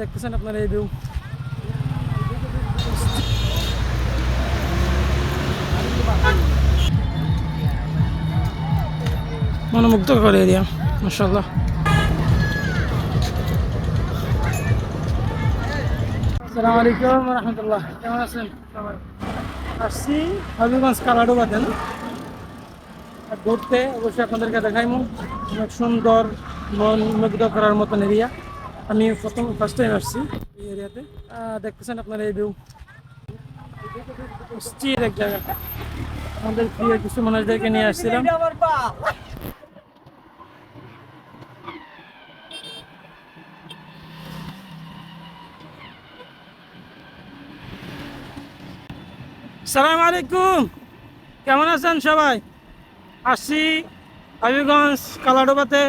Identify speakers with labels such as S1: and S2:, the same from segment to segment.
S1: দেখতেছেন আপনার এই ভিউ মনোমুগ্ধ করে এরিয়া মাসাল্লাহ আসসালামু রহমতুল্লাহ কেমন আছেন? আসছি হবিগঞ্জ কালাডোবা দেন আর ঘুরতে, অবশ্যই আপনাদেরকে দেখাইমু। অনেক সুন্দর, মন মুগ্ধ করার মতন এরিয়া আমি প্রথম ফার্স্ট টাইম আসছি এই এরিয়াতে দেখতেছেন আপনার এই ভিউ স্থির এক জায়গা। আমাদের প্রিয় কিছু মানুষদেরকে নিয়ে আসছিলাম। সালাম আলাইকুম। কেমন আছেন সবাই? আসছি হাবিগঞ্জ কালাডোবাতে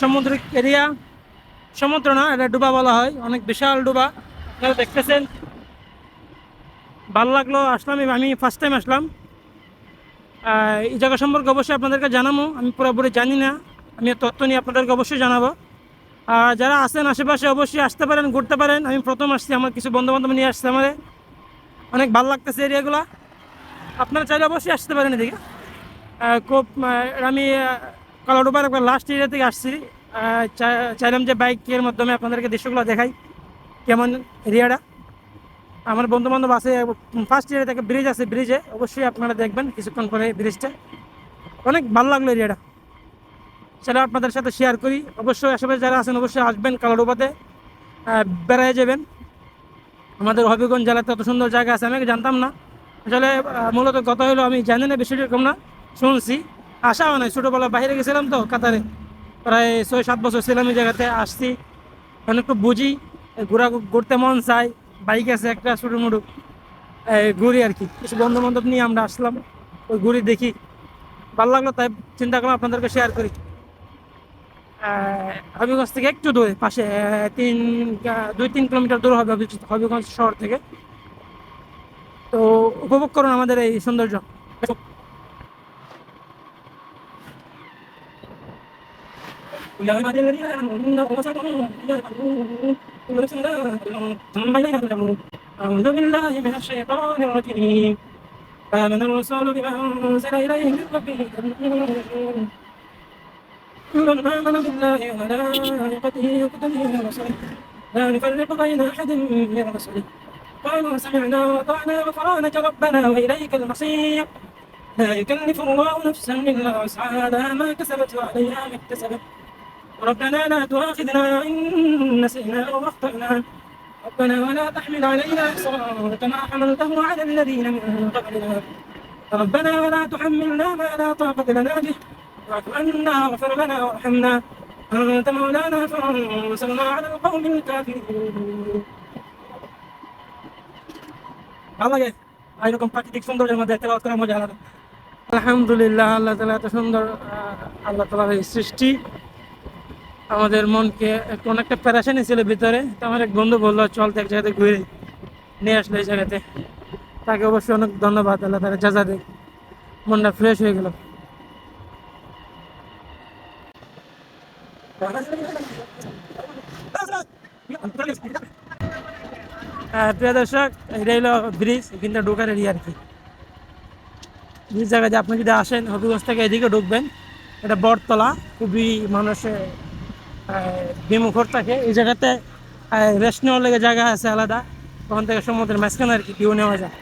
S1: সামুদ্রিক এরিয়া সমুদ্র না, এটা ডুবা বলা হয়। অনেক বিশাল ডুবা। আপনারা দেখতেছেন। ভালো লাগল, আসলাম। আমি ফার্স্ট টাইম আসলাম। এই জায়গা সম্পর্কে অবশ্যই আপনাদেরকে জানাব। আমি পুরোপুরি জানি না। আমি তথ্য নিয়ে আপনাদেরকে অবশ্যই জানাব। আর যারা আছেন আশেপাশে, অবশ্যই আসতে পারেন, ঘুরতে পারেন। আমি প্রথম আসছি। আমার কিছু বন্ধু বান্ধব নিয়ে আসছে আমাদের অনেক ভালো লাগতেছে এরিয়াগুলো। আপনারা চাইলে অবশ্যই আসতে পারেন এদিকে। খুব আমি কালাডোবার একবার লাস্ট এরিয়া থেকে আসছি। চাইলাম যে বাইকের মাধ্যমে আপনাদেরকে দৃশ্যগুলো দেখাই। কেমন এরিয়াটা আমার বন্ধু বান্ধব আছে ফার্স্ট এরিয়া থেকে ব্রিজ আছে ব্রিজে অবশ্যই আপনারা দেখবেন কিছুক্ষণ পরে ব্রিজটা অনেক ভালো লাগল এরিয়াটা সেটা আপনাদের সাথে শেয়ার করি। অবশ্যই আশেপাশে যারা আছেন, অবশ্যই আসবেন কালাডোবাতে। বেড়ায় যাবেন। আমাদের হবিগঞ্জ জেলাতে এত সুন্দর জায়গা আছে, আমি জানতাম না। আসলে মূলত কথা হলো, আমি জানি না বেশি রকম না, শুনছি। আসাও নাই ছোটোবেলা বাইরে গেছিলাম তো, কাতারে। প্রায় ছয়, সাত বছর ছিলাম এই জায়গাতে, আসছি। এখন একটু বুঝি, ঘোরা ঘুরতে মন চাই বাইক আছে একটা, ছোটো মোটো ঘুরি আর কি। কিছু বন্ধু বান্ধব নিয়ে আমরা আসলাম, ওই ঘুরি দেখি। ভালো লাগল, তাই চিন্তা করলাম আপনাদেরকে শেয়ার করি। হবিগঞ্জ থেকে একটু দূরে, পাশে তিন দুই, তিন কিলোমিটার দূর হবে, হবিগঞ্জ শহর থেকে। তো, উপভোগ করুন আমাদের এই সৌন্দর্য। أعوذ بالله من الشيطان الرجيم آمن الرسول بما أنزل إليه من ربه كل آمن بالله وملائكته وكتبه ورسله لا نفرق بين أحد من رسله قالوا سمعنا وأطعنا غفرانك ربنا وإليك المصير لا يكلف الله نفسا إلا وسعها لها ما كسبت وعليها ما اكتسبت. ربنا لا تؤاخذنا إن نسينا أو أخطأنا ربنا ولا تحمل علينا إصرا كما حملته على الذين من قبلنا ربنا ولا تحملنا ما لا طاقة لنا به واعف عنا واغفر لنا وارحمنا أنت مولانا فانصرنا على القوم الكافرين ভালো লাগে এরকম প্রাকৃতিক সৌন্দর্যের মধ্যে তেলাওয়াত করার মজা আলাদা আলহামদুলিল্লাহ আল্লাহ তালা এত সুন্দর আহ, আল্লাহ তালার এই সৃষ্টি আমাদের মনকে একটু অনেকটা প্যারাশানি ছিল ভিতরে। তো আমার এক বন্ধু বলল চল তো এক জায়গাতে ঘুরে নিয়ে আসলো এই জায়গাতে। তাকে অবশ্যই অনেক ধন্যবাদ আল্লাহ তারা যা যাজা দেয় মনটা ফ্রেশ হয়ে গেল। আহ, প্রিয় দর্শক এটা হলো ব্রিজ এখানটা ঢোকার এরিয়া আর কি। ব্রিজ জায়গায় আপনি যদি আসেন হবিগঞ্জ থেকে এদিকে ঢুকবেন। এটা বটতলা খুবই মানুষের বিমুখর থাকে। এই জায়গাতে রেস্ট নেওয়ার লেগে জায়গা আছে আলাদা। ওখান থেকে সমুদ্রের মাঝখানে আর কি ভিউ নেওয়া যায়।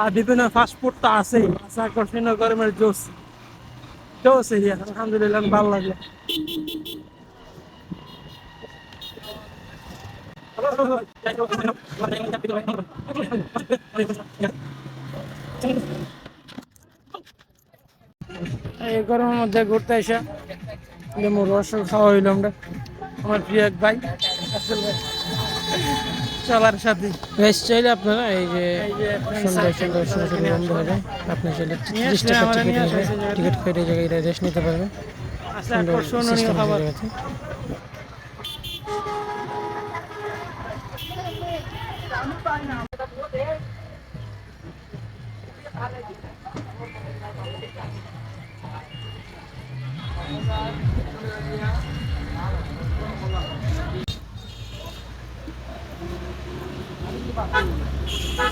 S1: আর বিভিন্ন ফাস্টফুড তো আছেই। আছে আকর্ষণীয় গরমের জোস জোস আলহামদুলিল্লাহ ভালো লাগল। এই গরমের মধ্যে ঘুরতে এসে লেমু রস খাওয়া হইল আমরা আমার প্রিয় এক ভাই। চলার সাথে। বেশ চাইলে আপনারা এই যে সুন্দর সুন্দর সুন্দর বন্ধ যায় আপনি চাইলে তিরিশ টাকা টিকিট নেবে টিকিট কেটে জায়গায় রেস্ট নিতে সিস্টেম জায়গাতে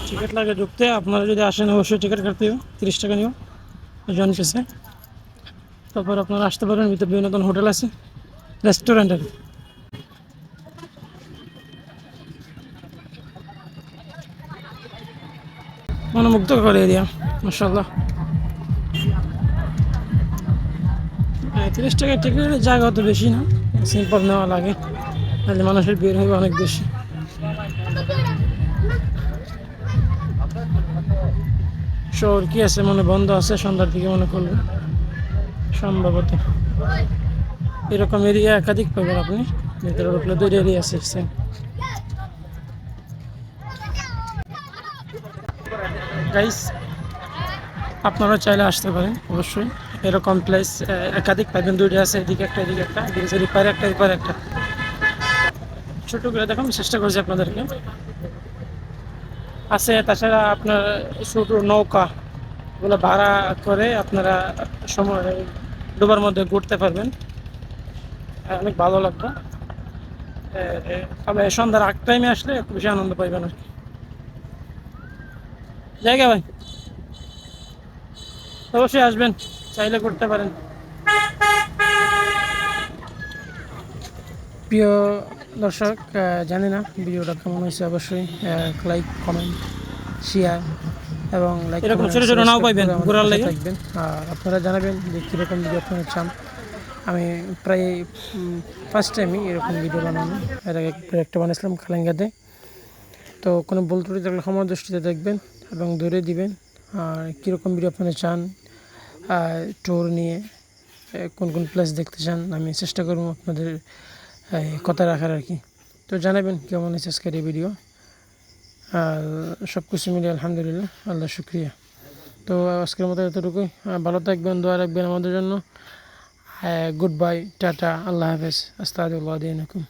S1: টিকিট লাগে ঢুকতে, আপনারা যদি আসেন অবশ্যই টিকিট কাটতে হবে, তিরিশ টাকা নিও, জন পিসে তারপর আপনারা আসতে পারেন, ভিতরে বিভিন্ন ধরনের হোটেল আছে, রেস্টুরেন্ট আছে মনোমুগ্ধ করে এরিয়া মাসাল্লাহ তিরিশ টাকার টিকিটের জায়গা অত বেশি না সিম্পল নেওয়া লাগে, তাহলে মানুষের ভিড় হবে অনেক বেশি। শহর কি আছে মনে, বন্ধ আছে, সন্ধ্যার দিকে মনে করবে সম্ভবত। এরকম এরিয়া একাধিক পাবেন আপনি, ভিতরে ঢুকলে দুই এরিয়া আছে। গাইস আপনারা চাইলে আসতে পারেন, অবশ্যই। এরকম প্লেস একাধিক পাবেন দুইটা আছে, এদিকে একটা এদিকে একটা ব্রিজের পারে একটা এপারে একটা। ছোট করে দেখো আমি চেষ্টা করছি আপনাদেরকে। আছে, তাছাড়া আপনার ছোট নৌকা ওগুলো ভাড়া করে আপনারা সময় ডোবার মধ্যে ঘুরতে পারবেন। অনেক ভালো লাগবে। তবে সন্ধ্যার আগ টাইমে আসলে একটু বেশি আনন্দ পাইবেন আর কি। জায়গা ভাই? অবশ্যই আসবেন। চাইলে করতে পারেন। প্রিয় দর্শক জানি না ভিডিওটা কেমন হয়েছে অবশ্যই লাইক কমেন্ট শেয়ার এবং লাইক
S2: এরকম ছোট ছোট নাও পাইবেন, ঘোরার লাগে।
S1: থাকবেন। আর আপনারা জানাবেন যে কীরকম ভিডিও আপনারা চান। আমি প্রায় ফার্স্ট টাইমই এরকম ভিডিও বানানো। এর আগে একটা বানিয়েছিলাম খালেঙ্গাতে। তো কোনো ভুল ত্রুটি থাকলে ক্ষমা দৃষ্টিতে দেখবেন এবং ধরে দিবেন আর কীরকম ভিডিও আপনারা চান। ট্যুর নিয়ে কোন কোন প্লেস দেখতে চান, আমি চেষ্টা করব আপনাদের কথা রাখার আর কি। তো জানাবেন কেমন হয়েছে আজকের এই ভিডিও আর সব কিছু মিলিয়ে আলহামদুলিল্লাহ আল্লাহ শুক্রিয়া। তো আজকের মতো এতটুকুই। ভালো থাকবেন, দোয়া রাখবেন আমাদের জন্য। গুড বাই টাটা, আল্লাহ হাফেজ। আস্তাদুল্লাহ দিনকুম